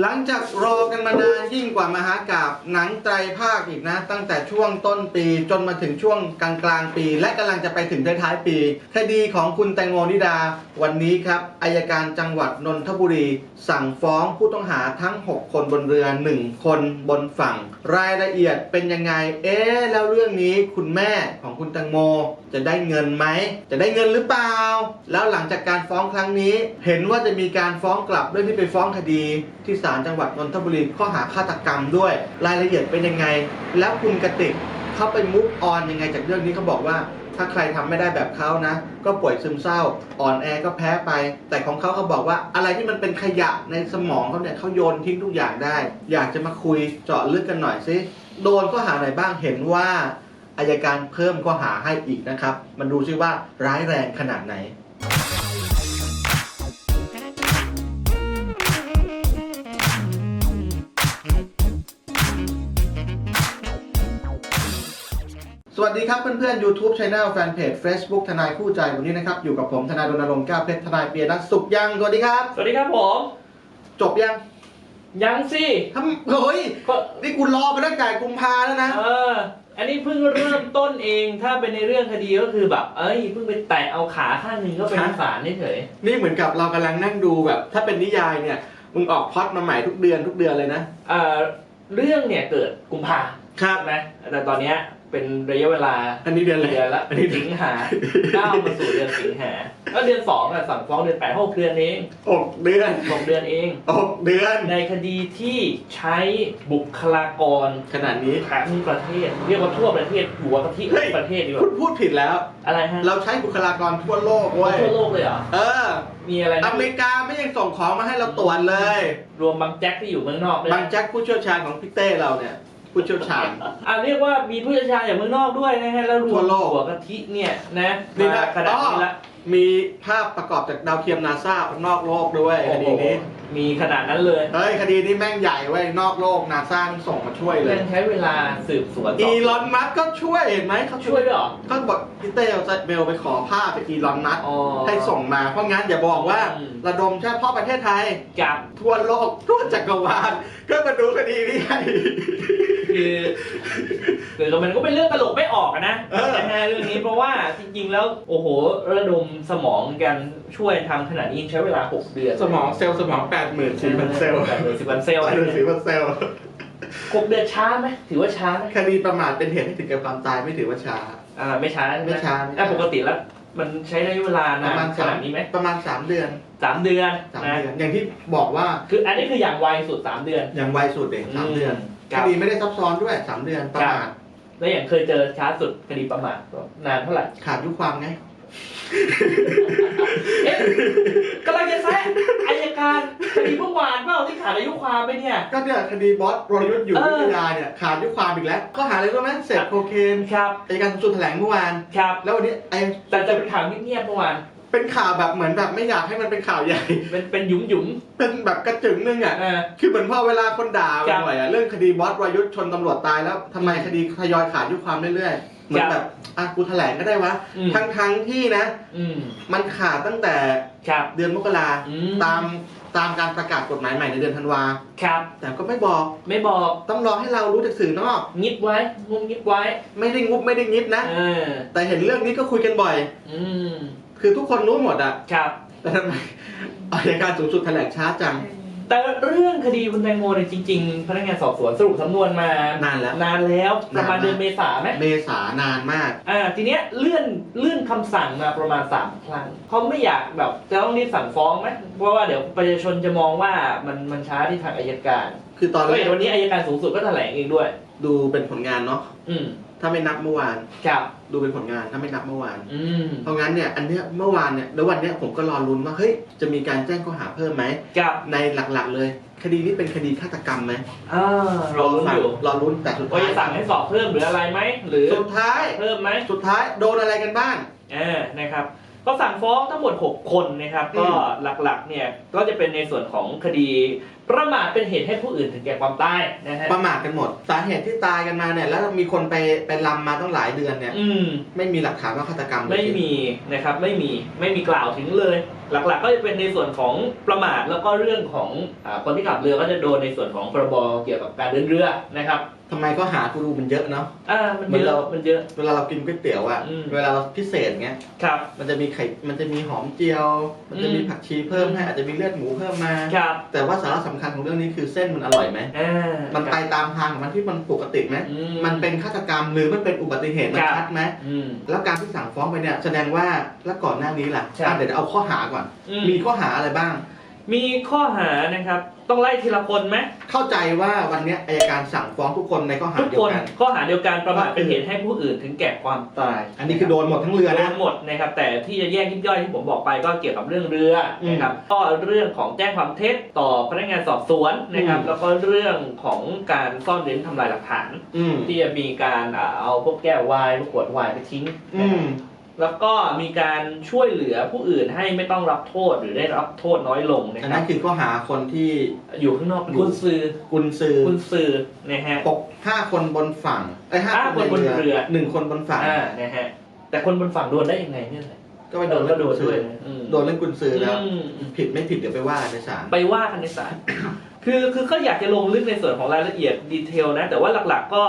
หลังจากรอกันมานานยิ่งกว่ามหากาบหนังไตรภาคอีกนะ ตั้งแต่ช่วงต้นปีจนมาถึงช่วงกลางกลางปี และกำลังจะไปถึงท้ายปี คดีของคุณแตงโมนิดา วันนี้ครับอายการจังหวัดนนทบุรี สั่งฟ้องผู้ต้องหาทั้ง 6 คนบนเรือ 1 คนบนฝั่ง รายละเอียดเป็นยังไง เอ๊ะแล้วเรื่องนี้คุณแม่ของคุณแตงโม จะได้เงินไหมจะได้เงินหรือเปล่า แล้วหลังจากการฟ้องครั้งนี้ เห็นว่าจะมีการฟ้องกลับเรื่องที่ไปฟ้องคดีที่ศาลจังหวัดนนทบุรีข้อหาฆาตกรรมด้วย รายละเอียดเป็นยังไง แล้วคุณกติกเขาไปมุกออนยังไงจากเรื่องนี้เขาบอกว่า ถ้าใครทำไม่ได้แบบเขานะ ก็ป่วยซึมเศร้า อ่อนแอก็แพ้ไป แต่ของเขาเขาบอกว่าอะไรที่มันเป็นขยะในสมองเขาเนี่ยเขาโยนทิ้งทุกอย่างได้ อยากจะมาคุยเจาะลึกกันหน่อยสิโดนข้อหาไหนบ้างเห็นว่าอายการเพิ่มข้อหาให้อีกนะครับ มันดูซิว่าร้ายแรงขนาดไหน ดีครับเพื่อนๆ YouTube Channel แฟนเพจ Facebook ทนายคู่ใจวันนี้นะครับ อยู่กับผมทนายรณรงค์แก้วเพชรทนายเปียนักสุขยังสวัสดีครับ สวัสดีครับผม จบยังยังสิทำเฮ้ยก็นี่กูรอมาตั้งแต่กุมภาแล้วนะ เออ อันนี้เพิ่งเริ่มต้นเองถ้าเป็นในเรื่องคดีก็คือแบบ เอ้ยเพิ่งไปแตะเอาขาข้างหนึ่งก็เป็นครับศาลเฉยนี่เหมือนกับเรากำลังนั่งดูแบบ ถ้าเป็นนิยายเนี่ยมึงออกพล็อดมาใหม่ทุกเดือนทุกเดือนเลยนะๆเอ่อเรื่องเนี่ยเกิดกุมภาครับใช่ไหมแต่ตอนเนี้ย เป็นระยะเวลาอันนี้เดือนอะไรเดือนละอันนี้ สิงหาก้าวมาสู่เดือนสิงหาก็เดือนสองอะสั่งฟ้องเดือนแปดหกเดือนเองอกเดือนหกเดือนเองอกเดือน ในคดีที่ใช้บุคลากรขนาดนี้ ทั้งประเทศ เรียกว่าทั่วประเทศหัวกะทิเฮ้ย ประเทศดีกคุว่าณพูดผิดแล้ว อะไรฮะเราใช้บุคลากรทั่วโลกเว้ย ทั่วโลกเลยเหรอเออ มีอะไรนะอเมริกาไม่ยังส่งของมาให้เราตรวจเลย รวมบางแจ็คที่อยู่เมืองนอกด้วยบางแจ็คผู้เชี่ยวชาญของพี่เต้เราเนี่ย ผู้เชี่ยวชาญ อ่าเรียกว่ามีผู้เชี่ยวชาญจากเมืองนอกด้วยนะฮะแล้วรทั่วมวโลก หัวกะทิเนี่ยนะนี่มานะขนาดนี้ละมีภาพประกอบจากดาวเทียมนาซานอกโลกด้วยคโอ้โหดีนี้มีขนาดนั้นเลยเฮ้ย คดีนี้แม่งใหญ่เว้ยนอกโลกนาซาส่งมาช่วยเลย ยังใช้เวลาสืบสวนอีลอนมัสก์ก็ช่วยเห็นไหมเขาช่วยด้วยเหรอ ก็บอกพี่เต้เอาเมลไปขอภาพไปอีลอนมัสก์อ๋อให้ส่งมา เพราะงั้นอย่าบอกว่าอืม ระดมเฉพาะประเทศไทย กับทั่วโลกทั่วจักรวาลก็มาดูคดีนี้ให้ คือคือมันก็เป็นเรื่องตลกไม่ออกอะนะเออนะฮะเรื่องนี้เพราะว่าจริงๆแล้วโอ้โหระดมสมองกันช่วยทำขนาดนี้ใช้เวลา 6 เดือนสมองเซลล์สมองแปดหมื่นสี่พันเซลล์แปดหมื่นสิบพันเซลล์แปดหมื่นสี่พันเซลล์หกเดือนช้าไหมถือว่าช้าไหมคดีประมาทเป็นเหตุให้ถึงแก่ความตายไม่ถือว่าช้า อ่าไม่ช้าใช่หไม่ช้าไม่ช้าแต่ปกติแล้วมันใช้ระยะเวลาประนานมาณขสานามดนี้ไหมประมาณสามเดือนสามเดือนสามนะเดือนอย่างที่บอกว่าคืออันนี้คืออย่างไวสุดสามเดือน อย่างไวสุดเองสามอืมเดือน คครับดีไม่ได้ซับซ้อนด้วยสามเดือนประมาทแล้วอย่างเคยเจอช้าสุดคดีประมาทนานเท่าไหร่ขาดยุความไงเอ๊ะกำลังจะแซะอายการคดีเมื่อวานเปล่าที่ขาดอายุความไปเนี่ย ก็เนี่ยคดีบอสรยุทธ์อยู่เออวิทยาเนี่ยขาดยุความอีกแล้วข้อหาอะไรรู้ไหมเสพโคเคนครับอัยการสูงสุดแถลงเมื่อวานครับแล้ววันนี้ไอแต่จะเป็นข่าวเงียบๆเมื่อวาน เป็นข่าวแบบเหมือนแบบไม่อยากให้มันเป็นข่าวใหญ่ เป็นเป็นหยุมหยุมเป็นแบบกระจึงนึงอะๆเออคือเหมือนพอเวลาคนด่าครับบ่อยๆอะเรื่องคดีบอสรยุทธ์ชนตำรวจตายแล้วทำไมคดีทยอยขาดยุความเรื่อยๆ เหมือนครับแบบอะกูแถลงก็ได้วะ อืมทั้งๆที่นะ อืมมันขาดตั้งแต่ครับ เดือนมกราอืม ตามตามการประกาศกฎหมายใหม่ในเดือนธันวา ครับ แต่ก็ไม่บอกไม่บอกต้องรอให้เรารู้จากสื่อนอก งิบไว้งุมงิบไว้ไม่ได้งุบไม่ได้งิบนะ เออแต่เห็นเรื่องนี้ก็คุยกันบ่อย อืม คือทุกคนรู้หมดอะครับ แต่ทำไมอายการสูงสุดแถลงช้าจัง แต่เรื่องคดีคุณแตงโมเนี่ยจริงๆ พนักงานสอบสวนสรุปสำนวนมานานแล้ว นานแล้วประมาณนานมากเดือนเมษาไหมเมษานานมาก อ่าทีเนี้ยเลื่อนเลื่อนคำสั่งมาประมาณสามครั้งเขาไม่อยากแบบจะต้องรีบสั่งฟ้องไหมเพราะว่าเดี๋ยวประชาชนจะมองว่ามันมันช้าที่ทางอายการคือตอนก็แรเห็กนวันนี้อายการสูงสุดก็แถลงเองด้วย ดูเป็นผลงานเนาะอืม ถ้าไม่นับเมื่อวาน ครับ ดูเป็นผลงานถ้าไม่นับเมื่อวาน อืมเพราะงั้นเนี่ยอันเนี้ยเมื่อวานเนี่ยแล้ววันเนี้ยผมก็รอลุ้นว่าเฮ้ยจะมีการแจ้งข้อหาเพิ่มไหมกับ ในหลักๆ เลย คดีนี้เป็นคดีฆาตกรรมไหมอ่ารอลุ้นอยู่รอลุ้นแต่สุดว่าท้ายจะสั่งให้สอบเพิ่มหรืออะไรไหม หรือสุดท้ายเพิ่มไหมสุดท้ายโดนอะไรกันบ้าง เออนะครับ ก็สั่งฟ้องทั้งหมด 6 คนนะครับอืมก็หลักๆเนี่ยก็จะเป็นในส่วนของคดีประมาทเป็นเหตุให้ผู้อื่นถึงแก่ความตายนะฮะประมาทกันหมด สาเหตุที่ตายกันมาเนี่ยแล้วมีคนไปไปลำมาต้องหลายเดือนเนี่ยอืมไม่มีหลักฐานว่าฆาตกรรมเลยไม่มีนะครับไม่มีไม่มีกล่าวถึงเลย หลักๆ ก็จะเป็นในส่วนของประมาทแล้วก็เรื่องของอาคนที่ขับเรือก็จะโดนในส่วนของพรบเกี่ยวกับการเดินเรือนะครับ ทำไมก็หากูรูมันเยอะเนาะ อ่ามันเหมือนเยเราอะมันเยอะ เวลาเรากินก๋วยเตี๋ยวอะอืม เวลาเราพิเศษเงี้ย ครับ มันจะมีไข่ มันจะมีหอมเจียว มันจะมีอืมผักชีเพิ่มให้ อาจจะมีเลือดหมูเพิ่มมา ครับแต่ว่าสาระสำคัญของเรื่องนี้คือเส้นมันอร่อยไหม อ่ามันไปตามทางของมันที่มันปกติไหม อืมันเป็นฆาตกรรมหรือมันเป็นอุบัติเหตุมันครับ ชัดไหม อืม แล้วการที่สั่งฟ้องไปเนี่ยแสดงว่าแล้วก่อนหน้านี้ล่ะใช่อะเดี๋ยวเอาข้อหาก่อน อืมีข้อหาอะไรบ้าง มีข้อหานะครับ ต้องไล่ทีละคนไหมเข้าใจว่าวันเนี้ยอายการสั่งฟ้องทุกคนในข้อหาทุกเดียควนกัน ข้อหาเดียวกันประมาทเป็นเหตุให้ผู้อื่นถึงแก่ความตายอันนี้คือโดนหมดทั้งเรือโดนะนหมดนะครับ แต่ที่จะแยกยิบย่อยที่ผมบอกไปก็เกี่ยวกับเรื่องเรือนะครับก็เรื่องของแจ้งความเท็จต่อพนักงานสอบสวนนะครับ อืม แล้วก็เรื่องของการซ่อนเร้นทำลายหลักฐาน อืมที่จะมีการอ่าเอาพวกแก้ววายพวกขวดวายไปทิ้งอืนะครับม แล้วก็มีการช่วยเหลือผู้อื่นให้ไม่ต้องรับโทษหรือได้รับโทษน้อยลงนะอันครันั้บนคือข้อหาคนที่อยู่ข้างนอกเป็นอยู่กุญซือกุนซือกุญซือนะฮะ ปกห้าคนบนฝั่งไอ้ยห้าห้าคนคนบนในเรืเรืออหนึ่งคนบนฝั่ง อ่านะฮะแต่คนบนฝั่งโดนได้ยังไงเนี่ยแหละ ก็ไปโดนเรื่องโดกุนนซืด้อวยนะอืมโดนเรื่องกุนซือแล้วอืมผิดไม่ผิดเดี๋ยวไปว่ากันในศาลไปว่ากันในศาลคือคือก็อยากจะลงลึกในส่วนของรายละเอียดดีเทลนะ แต่ว่าหลักๆก็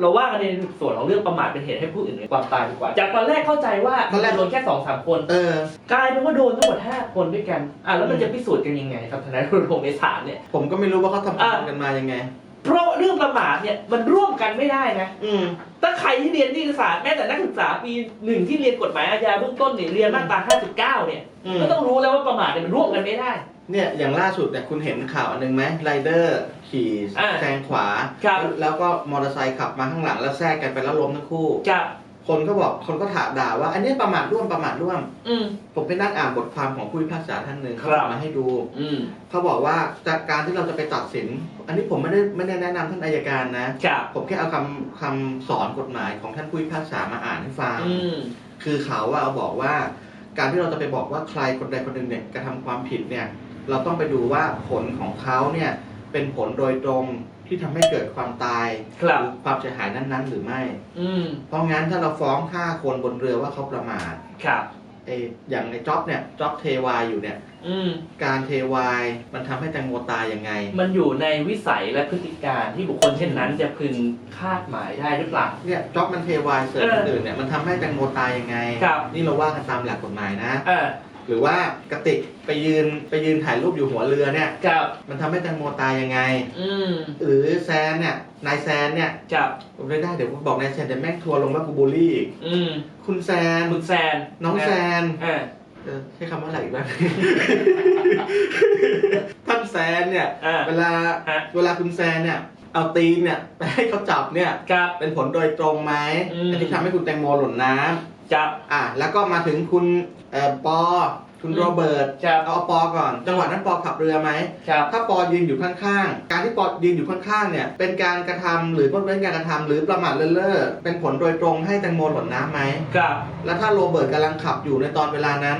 เราว่ากันในส่วนของเรื่องประมาทเป็นเหตุให้ผู้อื่นถึงความตายดีกว่า จากตอนแรกเข้าใจว่ามันจะโดนแค่สองสามคนเออกลายเป็นว่าโดนทั้งหมด5คนด้วยกัน อะแล้วมันจะพิสูจน์กันยังไง ครับทนายรณรงค์ในศาลเนี่ย ผมก็ไม่รู้ว่าเขาทำอะงานกันมายังไง เพราะเรื่องประมาทเนี่ยมันร่วมกันไม่ได้นะอืมถ้าใครที่เรียนนิติศาสตร์แม้แต่นักศึกษาปีหนึ่งที่เรียนกฎหมายอาญาเบื้องต้นเนี่ยเรียนมาตรา 59 เนี่ย อืม ก็ต้องรู้แล้วว่าประมาทเนี่ยมันร่วมกันไม่ได้ เนี่ยอย่างล่าสุดเนี่ยคุณเห็นข่าวอันหนึ่งไหมไรเดอร์ขี่อ่าแซงขวา ครับ แล้วแล้วก็มอเตอร์ไซค์ขับมาข้างหลังแล้วแทรกกันไปแล้วล้มทั้งคู่กับ คนก็บอกคนก็ถามด่าว่า อันนี้ประมาทร่วมประมาทร่วม อืม ผมไปนั่งอ่านบทความของผู้พิพากษาท่านหนึ่งครัเขาบเอามาให้ดู อืมเขาบอกว่าจากการที่เราจะไปตัดสิน อันนี้ผมไม่ได้ไม่ได้แนะนำท่านอายการนะกับผมแค่เอาคำคำสอนกฎหมายของท่านผู้พิพากษามาอ่านให้ฟัง อืม คือเขาว่าเอาบอกว่า การที่เราจะไปบอกว่าใครคนใดคนหนึ่งเนี่ยกระทำความผิดเนี่ย เราต้องไปดูว่าผลของเขาเนี่ยเป็นผลโดยตรง ที่ทำให้เกิดความตายครับ หรือความเสียหายนั้นๆ หรือไม่ อืมเพราะงั้นถ้าเราฟ้องฆ่าคนบนเรือว่าเขาประมาทครับ ไออย่างไอจ็อบเนี่ยจ็อบเทวายอยู่เนี่ย อืม การเทวายมันทำให้แตงโมตายยังไง มันอยู่ในวิสัยและพฤติการที่บุคคลเช่นนั้นจะพึงคาดหมายได้หรือเปล่า เนี่ยจ็อบมันเทวายเสริมเออคนอื่นเนี่ยมันทำให้แตงโมตายยังไง ครับ นี่เราว่ากันตามหลักกฎหมายนะอ่า หรือว่ากติกไปยืนไปยืนถ่ายรูปอยู่หัวเรือเนี่ย กับ มันทำให้แตงโมตายยังไง อืมหรือแซนเนี่ยนายแซนเนี่ยกับ ผมไม่ได้เดี๋ยวผมบอกนายแซนเดี๋ยวแม่งทัวร์ลงว่ากูบูลลี่อีกอืมคุณแซนคุณแซนน้องแซนอ่าเออใช้คำว่าอะไรอีกบ้าง ท่านแซนเนี่ยอ่าเวลาฮะ เวลาคุณแซนเนี่ยเอาตีนเนี่ยไปให้เขาจับเนี่ย กับ เป็นผลโดยตรงไหมอืมอันที่ทำให้คุณแตงโมหล่นน้ำ กับ อะแล้วก็มาถึงคุณเอ่อปอ คุณอืมโรเบิร์ตกับ เอาปอก่อน จังหวะนั้นปอขับเรือไหมกับ ถ้าปอยืนอยู่ข้างๆ การที่ปอยืนอยู่ข้างๆ เนี่ย เป็นการกระทำหรือว่าเป็นการกระทำหรือประมาทเลินเล่อเป็นผลโดยตรงให้แตงโมหล่นน้ำไหมกับ แล้วถ้าโรเบิร์ตกำลังขับอยู่ในตอนเวลานั้น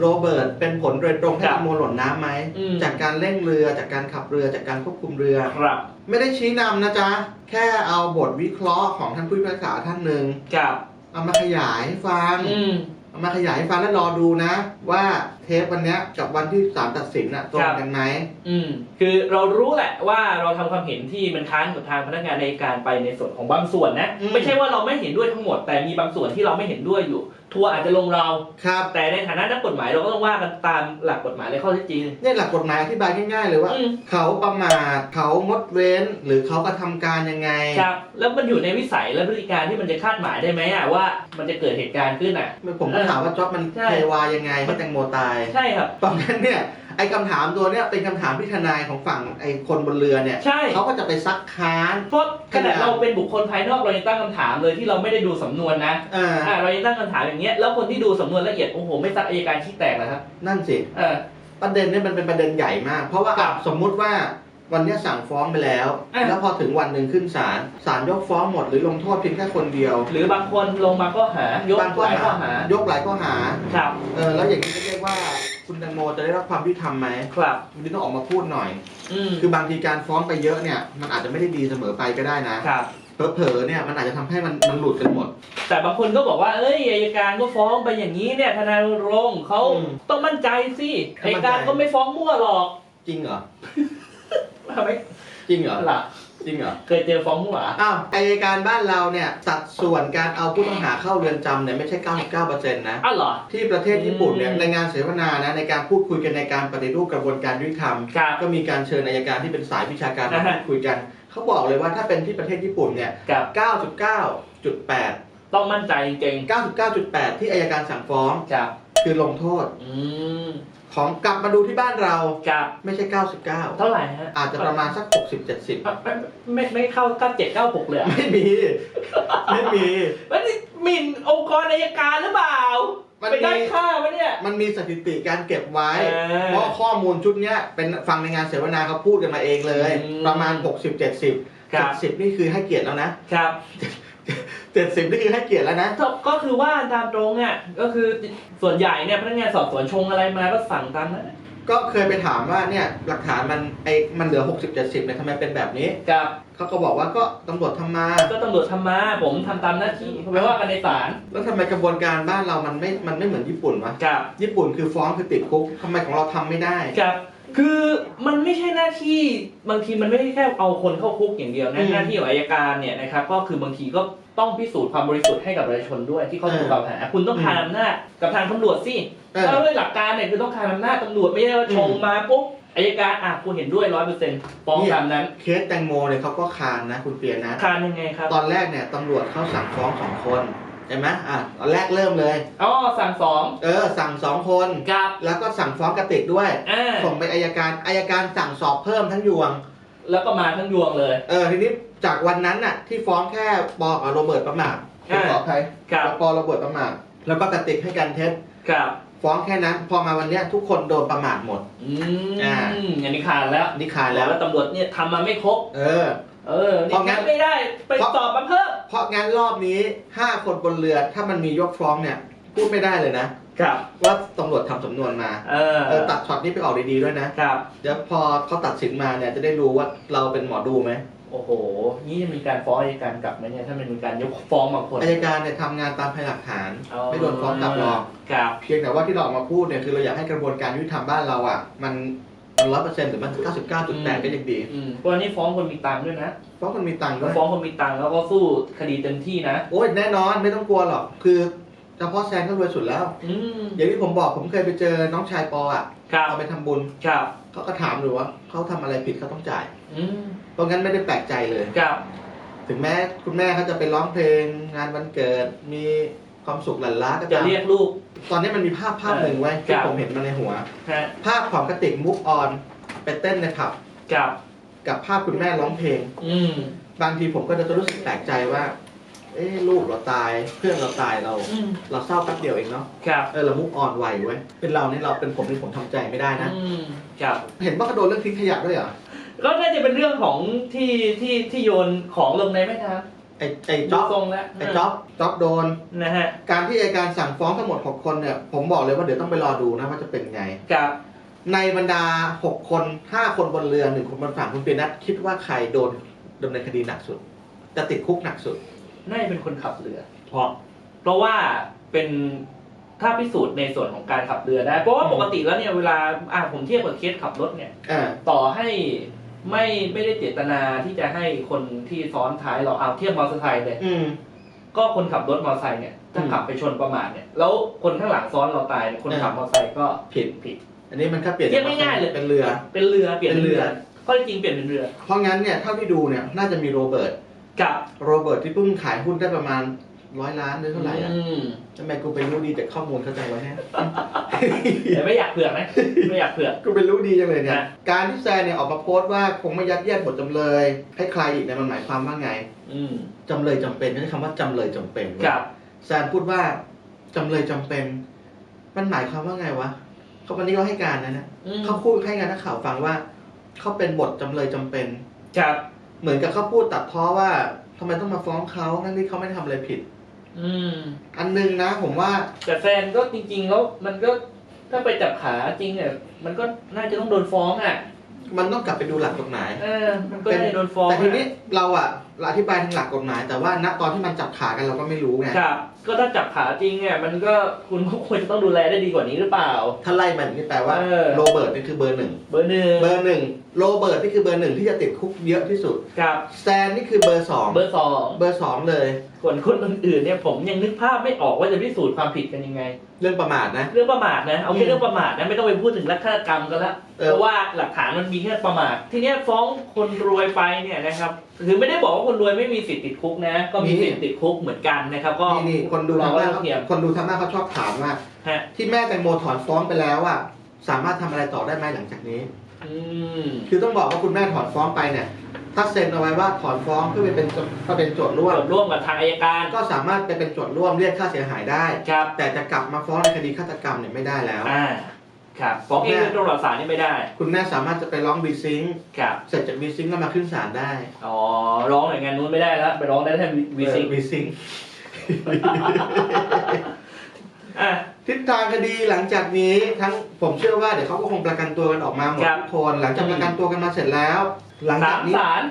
โรเบิร์ตเป็นผลโดยตรงให้ครัแตบงโมหล่นน้ำไหม อืม จากการเร่งเรือ จากการขับเรือ จากการควบคุมเรือ ครับ ไม่ได้ชี้นำนะจ๊ะ แค่เอาบทวิเคราะห์ของท่านผู้พิพากษาท่านหนึ่งกับ เอามาขยายให้ฟัง อืมเอามาขยายให้ฟังแล้วรอดูนะ ว่าเทปวันเนี้ยกับวันที่ศาลตัดสินน่ะตรงกันไหมอืมคือเรารู้แหละว่าเราทำความเห็นที่มันค้านกับทางพนักงานในการไปในส่วนของบางส่วนนะอืมไม่ใช่ว่าเราไม่เห็นด้วยทั้งหมด แต่มีบางส่วนที่เราไม่เห็นด้วยอยู่ ทัวร์อาจจะลงเรา ครับ แต่ในฐานะนักกฎหมายเราก็ต้องว่ากันตามหลักกฎหมายและข้อเท็จจริง เนี่ยหลักกฎหมายอธิบายง่ายๆเลยว่า อืม เขาประมาทเขางดเว้นหรือเขากระทำการยังไง ครับแล้วมันอยู่ในวิสัยและพฤติการที่มันจะคาดหมายได้ไหมอะว่ามันจะเกิดเหตุการณ์ขึ้นอะผมก็ถามว่าจ็อบมันใช่ เทวายังไงให้แตงโมตาย ใช่ครับ ตอนนั้นเนี่ยไอ้คำถามตัวเนี้ยเป็นคำถามที่ทนายของฝั่งไอ้คนบนเรือเนี่ยใช่ เขาก็จะไปซักค้าน เพราะขนาดเราเป็นบุคคลภายนอกเรายังตั้งคำถามเลยที่เราไม่ได้ดูสำนวนนะเอออ่าเรายังตั้งคำถามอย่างเงี้ยแล้วคนที่ดูสำนวนละเอียดโอ้โหไม่ซักอัยการขี้แตกนะครับนั่นสิ เออ ประเด็นเนี่ยมันเป็นประเด็นใหญ่มาก เพราะว่าครับอะสมมุติว่า วันเนี้ยสั่งฟ้องไปแล้ว อะ แล้วพอถึงวันหนึ่งขึ้นศาลศาลยกฟ้องหมดหรือลงโทษเพียงแค่คนเดียวหรือบางคนลงมาก็หายกบางข้อหลายข้อหาหายกหลายข้อหาครับเออแล้วอย่างนี้จะเรียกว่าคุณแตงโมจะได้รับความยุติธรรมไหมครับวันนี้ต้องออกมาพูดหน่อย อืมคือบางทีการฟ้องไปเยอะเนี่ยมันอาจจะไม่ได้ดีเสมอไปก็ได้นะครับ เผลอๆเนี่ยมันอาจจะทำให้มันมันหลุดกันหมด แต่บางคนก็บอกว่า เอ้ยอัยการก็ฟ้องไปอย่างนี้เนี่ย ทนายรณรงค์เขาอืมต้องมั่นใจสิต้ออังยมั่นใจการก็ไม่ฟ้องมั่วหรอก จริงเหรอ ทำไมจริงเหรอล่ะจริงเหรอ เคยเจอฟ้องมั่วเหรออ้าวอายการบ้านเราเนี่ยสัดส่วนการเอาผู้ต้องหาเข้าเรือนจำเนี่ยไม่ใช่ 99%นะ อ้าวเหรอ ที่ประเทศญี่ปุ่นเนี่ยอืมในงานเสวนานะในการพูดคุยกันในการปฏิรูปกระบวนการยุติธรรม ครับก็มีการเชิญอายการที่เป็นสายวิชาการมาอ่าฮะ พูดคุยกันเขาบอกเลยว่าถ้าเป็นที่ประเทศญี่ปุ่นเนี่ย กับ99.8 ต้องมั่นใจจริง99.8 ที่อายการสั่งฟ้องๆกับคือลงโทษ อืม ของกลับมาดูที่บ้านเรากับไม่ใช่ 99 เท่าไหร่ฮะอาจจะประมาณสัก 60-70 ไม่ไม่ไม่เข้าเก้าเจ็ดเก้าหกเลยอะไม่มี ไม่มีมันนี่หมิ่นองค์กรอัยการหรือเปล่ามันไปได้มีค่าปะเนี่ย มันมีสถิติการเก็บไว้ เออเพราะข้อมูลชุดเนี้ยเป็นฟังในงานเสวนาเขาพูดกันมาเองเลย อืมประมาณ 60 70 ครับ 70 นี่คือให้เกียรติแล้วนะครับ 70นี่คือให้เกียรติแล้วนะ ก็คือว่าตามตรงอะก็คือส่วนใหญ่เนี่ยพนักงานสอบสวนชงอะไรมาก็สั่งตามนั้นก็เคยไปถามว่าเนี่ยหลักฐานมันไอ้มันเหลือ 60 70เนี่ยทำไมเป็นแบบนี้กับเขาก็บอกว่าก็ตำรวจทำมา ก็ตำรวจทำมา ผมทำตามหน้าที่ไม่ว่ากันในศาลแล้วทำไมกระบวนการบ้านเรามันไม่มันไม่เหมือนญี่ปุ่นวะกับญี่ปุ่นคือฟ้องคือติดคุกทำไมของเราทำไม่ได้กับ คือมันไม่ใช่หน้าที่บางทีมันไม่ได้แค่เอาคนเข้าคุกอย่างเดียวอืนะมหน้าที่ของอัยการเนี่ยนะครับก็คือบางทีก็ต้องพิสูจน์ความบริสุทธิ์ให้กับประชาชนด้วยที่เขาถูกเออกล่าวหาคุณต้องคานอำนาจกับทางตำรวจสิเออ ถ้าด้วยหลักการเนี่ยคือต้องคานอำนาจตำรวจไม่ใช่ว่าชงมาปุ๊บอัยการอะกูเห็นด้วยร้อยเปอร์เซ็นต์ฟ้องตามนั้นเคสแตงโมเนี่ยเขาก็คานนะคุณเปียนะ คานยังไงครับ ตอนแรกเนี่ยตำรวจเขาสั่งฟ้องสองคน เห็นไหมอะตอนแรกเริ่มเลย อ๋อสั่งสองเออ สั่งสองคน กับแล้วก็สั่งฟ้องกระติกด้วย อ่าส่งไปอายการอายการสั่งสอบเพิ่มทั้งยวง แล้วก็มาทั้งยวงเลย เออทีนี้จากวันนั้นน่ะ ที่ฟ้องแค่ปอกับโรเบิร์ตประมาทอ่าขออภัยกับ ปอโรเบิร์ตประมาทแล้วก็กระติกให้การเท็จกับฟ้องแค่นั้น พอมาวันเนี้ยทุกคนโดนประมาทหมด อือ่ามอันนี้คานแล้วนี่คานแล้วตำรวจเนี่ยทำมาไม่ครบ เออ เออเพนี่ราะงั้งั้นนไม่ได้ ไปเพราะสอบมาเพิ่ม เพราะงั้นรอบนี้ 5 คนบนเรือถ้ามันมียกฟ้องเนี่ยพูดไม่ได้เลยนะครับว่าตำรวจทำสำนวนมา เออเออตัดช็อตนี้ไปออกดีๆด้วยนะครับเดี๋ยวพอเขาตัดสินมาเนี่ยจะได้รู้ว่าเราเป็นหมอดูไหมโอ้โห นี่จะมีการฟ้องอัยการกลับไหมเนี่ยถ้ามันมีการยกฟ้องบางคนอายการเนี่ยทำงานตามพยานหลักฐาน ไม่โดนฟ้องกลับหรอกครับเพียงแต่ว่าที่เราออกมาพูดเนี่ยคือเราอยากให้กระบวนการยุติธรรมบ้านเราอะ มัน มันร้อยเปอร์เซ็นต์หรือมันเก้าสิบเก้าจุดแปดก็ยังดีอืมเพราะอันนี้ฟ้องคนมีตังค์ด้วยนะเพราะมันมีตังค์ด้วยฟ้องคนมีตังค์แล้วก็สู้คดีเต็มที่นะ โอ้ยแน่นอนไม่ต้องกลัวหรอกคือเฉพาะแซนก็รวยสุดแล้ว อืม อย่างที่ผมบอกผมเคยไปเจอน้องชายปออะครับ เอาไปทำบุญครับ เขาก็ถามหนูว่าเขาทำอะไรผิดเขาต้องจ่าย อืมเพราะงั้นไม่ได้แปลกใจเลย ครับ ถึงแม้คุณแม่เขาจะไปร้องเพลงงานวันเกิดมีความสุขหลั่นล้าก็จะตามเรียกลูก ตอนนี้มันมีภาพภาพหนึ่งไว้ยคที่รับผมเห็นมาในหัว ฮะภาพของกระติกมุกออนไปเต้นในผับกับ กับภาพคุณแม่ร้องเพลง อืมบางทีผมก็จะรู้สึกแปลกใจว่า เอ้ลูกเราตายเพื่อนเราตายเรา อืมเราเศร้าแป๊บเดียวเองเนาะครับเออเรามุกออนไวเว้ยเป็นเรานี่เราเป็นผมนี่ผมทำใจไม่ได้นะ อืมครับ เห็นว่าเขาโดนเรื่องทิ้งขยะด้วยเหรอ ก็น่าจะเป็นเรื่องของที่ที่ที่โยนของลงในแม่น้ำ ไอ้ไอ้จ๊อบดูทรงแล้วไอ้จ๊อบจ๊อบโดน นะฮะการที่อัยการสั่งฟ้องทั้งหมด 6 คนเนี่ย ผมบอกเลยว่าเดี๋ยวต้องไปรอดูนะว่าจะเป็นไง กับในบรรดา 6 คน 5 คนบนเรือหนึ่งคนบนฝั่งคุณเปียนัทคิดว่าใครโดนดำเนินคดีหนักสุด จะติดคุกหนักสุด น่าจะเป็นคนขับเรือ เพราะ เพราะว่าเป็นถ้าพิสูจน์ในส่วนของการขับเรือได้ เพราะว่าอืม ปกติแล้วเนี่ยเวลาอ่าผมเทียบกับเคสขับรถเนี่ย อ่า ต่อให้ ไม่ไม่ได้เจตนาที่จะให้คนที่ซ้อนท้ายเราเอาเทียบมอเตอร์ไซค์เลยอืม ก็คนขับรถมอเตอร์ไซค์เนี่ยถ้าอืม ขับไปชนประมาทเนี่ยแล้วคนข้างหลังซ้อนเราตายเนี่ยคนเออขับมอเตอร์ไซค์ก็ผิดผิด อันนี้มันแค่เปลี่ยนเทียบง่ายๆเลย เป็นเรือ เป็นเรือเปลี่ยนเป็นเป็นเรืเรืออข้อเท็จจริงเปลี่ยนเป็นเรือเพราะงั้นเนี่ยเท่าที่ดูเนี่ยน่าจะมีโรเบิร์ตกับโรเบิร์ตที่เพิ่งขายหุ้นได้ประมาณ ร้อยล้านหรือเท่าไหร่อะอืมทำไมกูไปรู้ดีจากข้อมูลเข้าใจไว้แฮะแต่ไม่อยากเผือกนะไม่อยากเผือก กูไปรู้ดีจังเลยเนี่ยนะการที่แซนเนี่ยออกมาโพสต์ว่าคงไม่ยัดเยียดบทจำเลยให้ใครอีกเนี่ยมันหมายความว่าไง อืมจำเลยจำเป็นไม่ใช่คำว่าจำเลยจำเป็นกับ แซนพูดว่าจำเลยจำเป็น มันหมายความว่าไงวะเขาวันนี้เขาให้การนะนะอืม เขาพูดให้งานนักข่าวฟังว่าเขาเป็นบทจำเลยจำเป็นกับ เหมือนกับเขาพูดตัดพ้อว่าทำไมต้องมาฟ้องเขาทั้งที่เขาไม่ได้ทำอะไรผิด อืม อันหนึงนะผมว่า แต่แฟนก็จริง ๆ แล้วมันก็ถ้าไปจับขาจริงเนี่ยมันก็น่าจะต้องโดนฟ้องอะ มันต้องกลับไปดูหลักกฎหมาย เออ มันก็ได้โดนฟ้องแต่ทีนี้เราอะเราอธิบายทางหลักกฎหมาย แต่ว่าณตอนที่มันจับขากันเราก็ไม่รู้ไงครับ ก็ถ้าจับขาจริงเนี่ยมันก็คุณก็ควรจะต้องดูแลได้ดีกว่านี้หรือเปล่า ถ้าไล่มันนี่แปลว่าเออ โรเบิร์ตนี่คือเบอร์หนึ่งเบอร์หนึ่งเบอร์หนึ่งโรเบิร์ตนี่คือเบอร์หนึ่งที่จะติดคุกเยอะที่สุดกับสแตนนี่คือเบอร์สองเบอร์สองเบอร์สองเลย ส่วนคนอื่นๆเนี่ยผมยังนึกภาพไม่ออกว่าจะพิสูจน์ความผิดกันยังไง เรื่องประมาทนะ เรื่องประมาทนะเอาอืแค่มเรื่องประมาทนะไม่ต้องไปพูดถึงรักฆาตกรรมกันละเออ เพราะว่าหลักฐานมันมีแค่ประมาททีเนี้ยฟ้องคนรวยไปเนี่ยนะครับ คือไม่ได้บอกว่าคนรวยไม่มีสิทธิ์ติดคุกนะ ก็มีสิทธิ์ติดคุกเหมือนกันนะครับ ก็นี่นี่คนดูเราทางก็บ้านต้อเขางเทียมคนดูทางบ้านเขาชอบถามว่าฮะที่แม่แตงโมถอนฟ้องไปแล้วอะสามารถทำอะไรต่อได้ไหมหลังจากนี้อืมคือต้องบอกว่าคุณแม่ถอนฟ้องไปเนี่ย ถ้าเซ็นเอาไว้ว่าถอนฟ้องเพื่อไปเป็นก็เป็นโจทย์ร่วมส่วนร่วมกับทางอายการ ก็สามารถไปเป็นโจทย์ร่วมเรียกค่าเสียหายได้ครับแต่จะกลับมาฟ้องในคดีฆาตกรรมเนี่ยไม่ได้แล้วอ่า ครับฟ้องเองเป็นตัวหลักฐานนี่ไม่ได้ คุณแม่สามารถจะไปร้องบีซิงครับเสร็จจากบีซิงก็มาขึ้นศาลได้ อ๋อ ร้องหน่วยงานนู้นไม่ได้แล้วไปร้องได้แค่วีซิงบีซิงอะทิศทางคดีหลังจากนี้ทั้งผมเชื่อว่าเดี๋ยวเขาก็คงประกันตัวกันออกมาหมดครับทุกคนหลังจากอืมประกันตัวกันมาเสร็จแล้ว หลังสาจากมนี้ศาล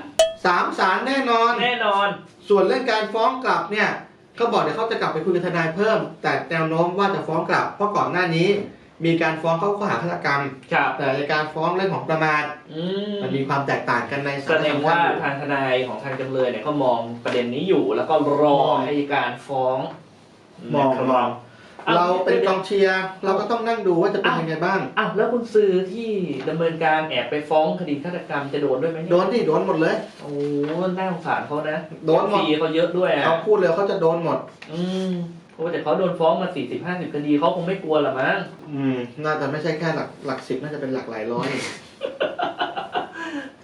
สามศาลแน่นอนแน่นอน ส่วนเรื่องการฟ้องกลับเนี่ยเขาบอกเดี๋ยวเขาจะกลับไปคุยกับทนายเพิ่ม แต่แนวโน้มว่าจะฟ้องกลับเพราะก่อนหน้านี้ มีการฟ้องเข้าข้อหาฆาตกรรม ครับแต่ในการฟ้องเรื่องของประมาทอืมมันมีความแตกต่างกันในแสดงว่าทางทนายของทางจำเลยเนี่ยก็มองประเด็นนี้อยู่ แล้วก็รออายการฟ้องมองนะครับมองอ้วเราเป็นกองเชียร์เราก็ต้องนั่งดูว่าจะเป็นยังไงบ้าง อ้าวแล้วคุณซื้อที่ดำเนินการแอบไปฟ้องคดีฆาตกรรมจะโดนด้วยไหมเยโดนดิโดนหมดเลย โอ้น่าสงสารเขานะโดนหมดฟรีเขาเยอะด้วยอะเขาพูดเลยเขาจะโดนหมด อืม โอ้แต่เขาโดนฟ้องมาสี่สิบห้าสิบคดีเขาคงไม่กลัวหรอมั้งอืม น่าจะไม่ใช่แค่หลักหลักสิบน่าจะเป็นหลักหลายร้อย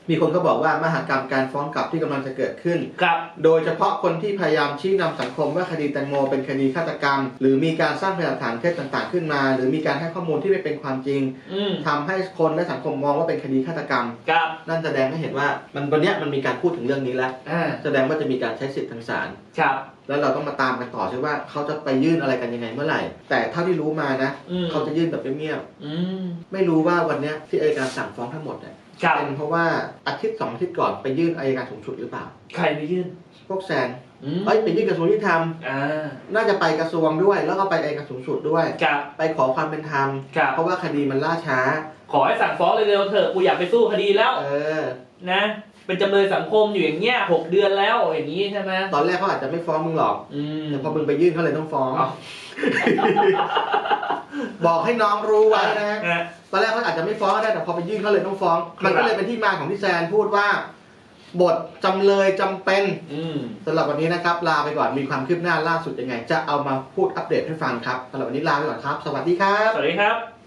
มีคนก็บอกว่ามหากรรมการฟ้องกลับที่กำลังจะเกิดขึ้น ครับ โดยเฉพาะคนที่พยายามชี้นำสังคมว่าคดีแตงโมเป็นคดีฆาตกรรม หรือมีการสร้างพยานหลักฐานเท็จต่างๆ ขึ้นมา หรือมีการให้ข้อมูลที่ไม่เป็นความจริงอืมทำให้คนและสังคมมองว่าเป็นคดีฆาตกรรม ครับนั่นแสดงให้เห็นว่ามันวันเนี้ยมันมีการพูดถึงเรื่องนี้แล้วอ่าแสดงว่าจะมีการใช้สิทธิ์ทางศาลครับ แล้วเราต้องมาตามกันต่อใช่ว่าเขาจะไปยื่นอะไรกันยังไงเมื่อไหร่ แต่เท่าที่รู้มานะอืม เขาจะยื่นแบบเงียบอืมๆไม่รู้ว่าวันเนี้ยที่อัยการสั่งฟ้องทั้งหมดเนี่ย ครับ เป็นเพราะว่าอาทิตย์สองอาทิตย์ก่อนไปยื่นอัยการสูงสุดหรือเปล่า ใครไปยื่นพวกแซนอืมเอ้ยไปยื่นกระทรวงยุติธรรม อ่าน่าจะไปกระทรวงด้วย แล้วก็ไปอัยการสูงสุดด้วย ครับไปขอความเป็นธรรม ครับเพราะว่าคดีมันล่าช้า ขอให้สั่งฟ้องเร็วๆเถอะกูอยากไปสู้คดีแล้ว เออ นะ เป็นจำเลยสังคมอยู่อย่างเงี้ยหกเดือนแล้วอย่างนี้ใช่ไหมตอนแรกเขาอาจจะไม่ฟ้องมึงหรอก อืมแต่พอมึงไปยื่นเขาเลยต้องฟ้อง เอา บอกให้น้องรู้ไว้นะฮะ ตอนแรกเขาอาจจะไม่ฟ้องก็ได้แต่พอไปยื่นเขาเลยต้องฟ้องครับ มันก็เลยเป็นที่มาของที่แซนพูดว่า บทจำเลยจำเป็นอืม สำหรับวันนี้นะครับ ลาไปก่อนมีความคืบหน้าล่าสุดยังไง จะเอามาพูดอัปเดตให้ฟังครับสำหรับวันนี้ลาไปก่อนครับ สวัสดีครับ สวัสดีครับ